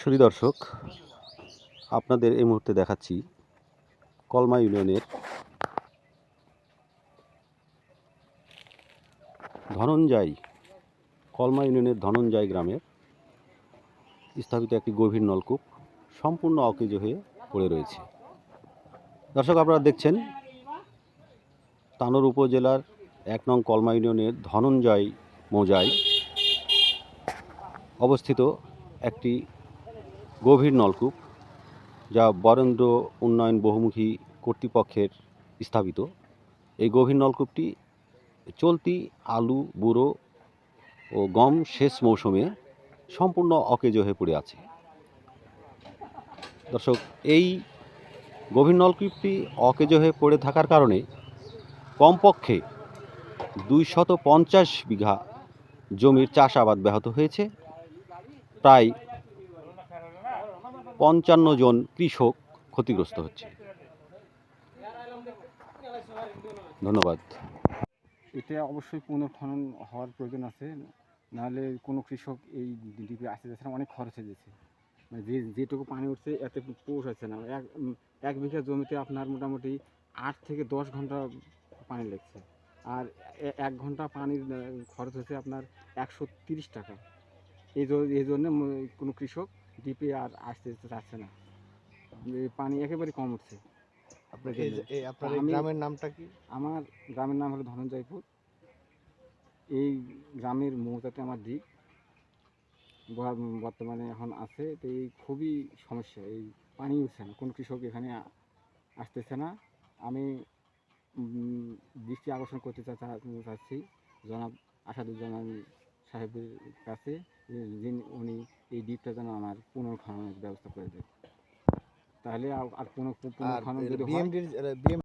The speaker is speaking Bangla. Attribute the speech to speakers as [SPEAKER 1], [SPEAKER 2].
[SPEAKER 1] সুধী দর্শক, আপনাদের এই মুহূর্তে দেখাচ্ছি কলমা ইউনিয়নের ধনঞ্জয়, কলমা ইউনিয়নের ধনঞ্জয় গ্রামের স্থাপিত একটি গভীর নলকূপ সম্পূর্ণ অকেজো হয়ে পড়ে রয়েছে। দর্শক, আপনারা দেখছেন তানোর উপজেলার এক নং কলমা ইউনিয়নের ধনঞ্জয় মৌজায় অবস্থিত একটি গভীর নলকূপ, যা বরেন্দ্র উন্নয়ন বহুমুখী কর্তৃপক্ষের স্থাপিত। এই গভীর নলকূপটি চলতি আলু, বুড়ো ও গম শেষ মৌসুমে সম্পূর্ণ অকেজো হয়ে পড়ে আছে। দর্শক, এই গভীর নলকূপটি অকেজো হয়ে পড়ে থাকার কারণে কমপক্ষে দুইশত পঞ্চাশ বিঘা জমির চাষাবাদ ব্যাহত হয়েছে। প্রায় পঞ্চান্ন জন কৃষক ক্ষতিগ্রস্ত হচ্ছে। ধন্যবাদ।
[SPEAKER 2] এটা অবশ্যই পুনর্খনন হওয়ার প্রয়োজন আছে। নাহলে কোনো কৃষক এই ডিপে আসতে যাচ্ছে না, অনেক খরচ হয়ে যাচ্ছে। মানে যে যেটুকু পানি উঠছে, এতে পোষাচ্ছে না। এক এক বিঘা জমিতে আপনার মোটামুটি আট থেকে দশ ঘণ্টা পানি লাগছে। আর এক ঘণ্টা পানির খরচ হচ্ছে আপনার একশো তিরিশ টাকা। এই জন্য কোনো কৃষক ডিপে আর আসতে চাচ্ছে না। পানি একেবারে কম উঠছে
[SPEAKER 3] আপনার গ্রামের নামটা কি?
[SPEAKER 2] আমার গ্রামের নাম হলো ধনঞ্জয়পুর। এই গ্রামের মৌজাতে আমার দ্বীপ বর্তমানে এখন আছে। তো এই খুবই সমস্যা। এই পানি উঠছে না। কোনো কৃষক এখানে আসতেছে না। আমি দৃষ্টি আকর্ষণ করতে চাচ্ছি। জনাব আসাদুজ্জামান সাহেবের কাছে। যিনি উনি এই দ্বীপটা যেন আমার পুনর্খননের ব্যবস্থা করে দেয়। তাহলে আর
[SPEAKER 3] কোনো
[SPEAKER 2] পুনর্খনন যদি হয়